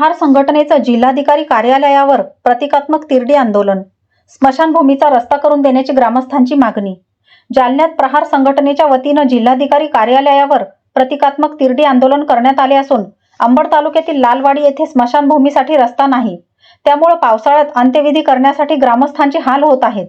प्रहार संघटनेचं जिल्हाधिकारी कार्यालयावर प्रतिकात्मक तिरडी आंदोलन. स्मशानभूमीचा रस्ता करून देण्याची ग्रामस्थांची मागणी. जालन्यात प्रहार संघटनेच्या वतीनं जिल्हाधिकारी कार्यालयावर प्रतिकात्मक तिरडी आंदोलन करण्यात आले असून अंबड तालुक्यातील लालवाडी येथे स्मशानभूमीसाठी रस्ता नाही. त्यामुळे पावसाळ्यात अंत्यविधी करण्यासाठी ग्रामस्थांचे हाल होत आहेत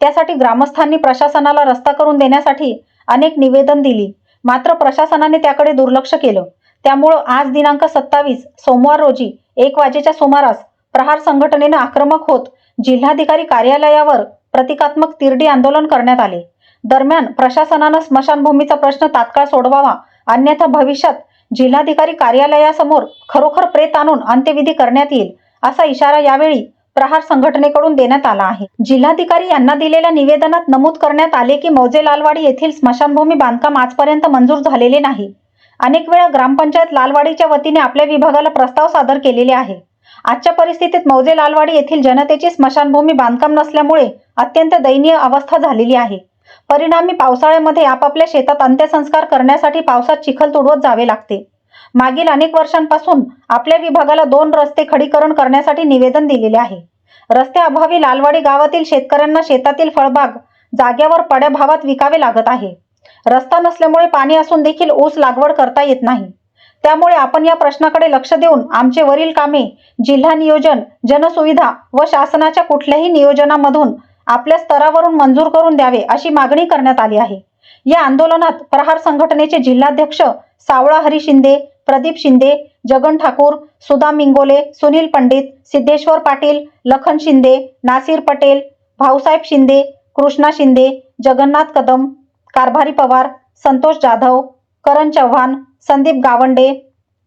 त्यासाठी ग्रामस्थांनी प्रशासनाला रस्ता करून देण्यासाठी अनेक निवेदन दिली. मात्र प्रशासनाने त्याकडे दुर्लक्ष केलं. त्यामुळं आज दिनांक सत्तावीस सोमवार रोजी एक वाजेच्या सुमारास प्रहार संघटनेनं आक्रमक होत जिल्हाधिकारी कार्यालयावर प्रतिकात्मक तिरडी आंदोलन करण्यात आले. दरम्यान प्रशासनानं स्मशानभूमीचा प्रश्न तात्काळ सोडवावा अन्यथा भविष्यात जिल्हाधिकारी कार्यालयासमोर खरोखर प्रेत आणून अंत्यविधी करण्यात येईल असा इशारा यावेळी प्रहार संघटनेकडून देण्यात आला आहे. जिल्हाधिकारी यांना दिलेल्या निवेदनात नमूद करण्यात आले की मौजे लालवाडी येथील स्मशानभूमी बांधकाम आजपर्यंत मंजूर झालेले नाही. अनेक वेळा ग्रामपंचायत लालवाडीच्या वतीने आपल्या विभागाला प्रस्ताव सादर केलेले आहे. आजच्या परिस्थितीत मौजे लालवाडी येथील जनतेची स्मशानभूमी बांधकाम नसल्यामुळे अत्यंत दयनीय अवस्था झालेली आहे. परिणामी पावसाळ्यामध्ये आपापल्या शेतात अंत्यसंस्कार करण्यासाठी पावसात चिखल तुडवत जावे लागते. मागील अनेक वर्षांपासून आपल्या विभागाला दोन रस्ते खडीकरण करण्यासाठी निवेदन दिलेले आहे. रस्त्याअभावी लालवाडी गावातील शेतकऱ्यांना शेतातील फळबाग जाग्यावर पड्या भावात विकावे लागत आहे. रस्ता नसल्यामुळे पाणी असून देखील ऊस लागवड करता येत नाही. त्यामुळे आपण या प्रश्नाकडे लक्ष देऊन आमचे वरील कामे जिल्हा नियोजन जनसुविधा व शासनाच्या कुठल्याही नियोजनामधून आपल्या स्तरावरून मंजूर करून द्यावे अशी मागणी करण्यात आली आहे. या आंदोलनात प्रहार संघटनेचे जिल्हाध्यक्ष सावळा हरी शिंदे प्रदीप शिंदे जगन ठाकूर सुदाम मिंगोले सुनील पंडित सिद्धेश्वर पाटील लखन शिंदे नासिर पटेल भाऊसाहेब शिंदे कृष्णा शिंदे जगन्नाथ कदम कारभारी पवार संतोष जाधव करण चव्हाण संदीप गावंडे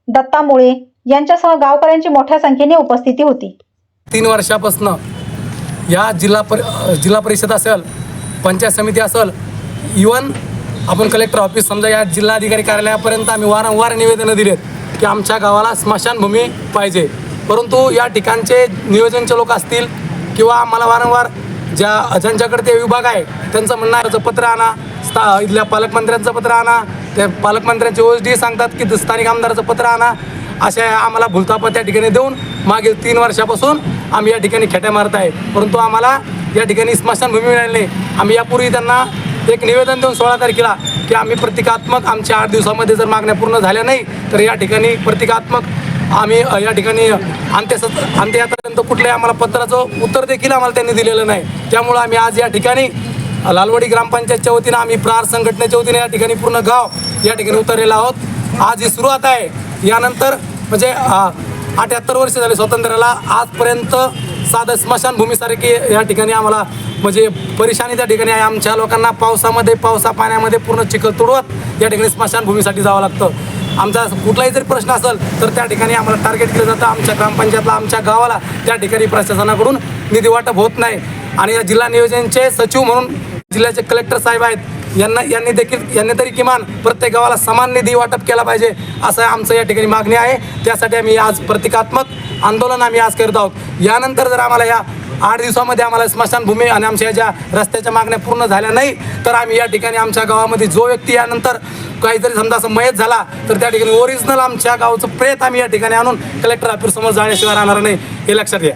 दत्ता मुळे यांच्यासह गावकऱ्यांची मोठ्या संख्येने उपस्थिती होती. तीन वर्षापासून या जिल्हा पर जिल्हा परिषद असेल पंचायत समिती असेल इवन आपण कलेक्टर ऑफिस समजा या जिल्हाधिकारी कार्यालयापर्यंत आम्ही वारंवार निवेदनं दिलेत की आमच्या गावाला स्मशानभूमी पाहिजे. परंतु या ठिकाणचे नियोजनचे लोक असतील किंवा आम्हाला वारंवार ज्या ज्यांच्याकडे ते विभाग आहे त्यांचं म्हणणं पत्र आणा स्था इथल्या पालकमंत्र्यांचं पत्र आणा. त्या पालकमंत्र्यांचे ओ एस डी सांगतात की स्थानिक आमदाराचं पत्र आणा. अशा आम्हाला भुलतापत त्या ठिकाणी देऊन मागील तीन वर्षापासून आम्ही या ठिकाणी खेट्या मारत आहे. परंतु आम्हाला या ठिकाणी स्मशानभूमी मिळाली नाही. आम्ही यापूर्वी त्यांना एक निवेदन देऊन सोळा तारखेला की आम्ही प्रतिकात्मक आमच्या आठ दिवसामध्ये जर मागण्या पूर्ण झाल्या नाही तर या ठिकाणी प्रतिकात्मक आम्ही या ठिकाणी अंत्यस अंत्ययात्रापर्यंत कुठल्याही आम्हाला पत्राचं उत्तर देखील आम्हाला त्यांनी दिलेलं नाही. त्यामुळं आम्ही आज या ठिकाणी लालवाडी ग्रामपंचायतच्या वतीनं आम्ही प्रहार संघटनेच्या वतीने या ठिकाणी पूर्ण गाव या ठिकाणी उतरलेलो आहोत. आज ही सुरुवात आहे. यानंतर म्हणजे अठ्याहत्तर वर्ष झाले स्वातंत्र्याला. आजपर्यंत साधं स्मशानभूमीसारखी या ठिकाणी आम्हाला म्हणजे परेशानी त्या ठिकाणी आहे. आमच्या लोकांना पावसामध्ये पावसा पाण्यामध्ये पूर्ण चिखल तुडवत या ठिकाणी स्मशानभूमीसाठी जावं लागतं. आमचा कुठलाही जरी प्रश्न असेल तर त्या ठिकाणी आम्हाला टार्गेट केलं जातं. आमच्या ग्रामपंचायतला आमच्या गावाला त्या ठिकाणी प्रशासनाकडून निधी वाटप होत नाही. आणि या जिल्हा नियोजनचे सचिव म्हणून जिल्ह्याचे कलेक्टर साहेब आहेत. यांना यांनी देखील यांनी तरी किमान प्रत्येक गावाला समान निधी वाटप केला पाहिजे असं आमचं या ठिकाणी मागणी आहे. त्यासाठी आम्ही आज प्रतिकात्मक आंदोलन आम्ही आज करत आहोत. यानंतर जर आम्हाला या आठ दिवसामध्ये आम्हाला स्मशानभूमी आणि आमच्या ज्या रस्त्याच्या मागण्या पूर्ण झाल्या नाही तर आम्ही या ठिकाणी आमच्या गावामध्ये जो व्यक्ती यानंतर काहीतरी समजा असं मयत झाला तर त्या ठिकाणी ओरिजिनल आमच्या गावचं प्रेत आम्ही या ठिकाणी आणून कलेक्टर ऑफिससमोर जाण्याशिवाय राहणार नाही हे लक्षात घ्या.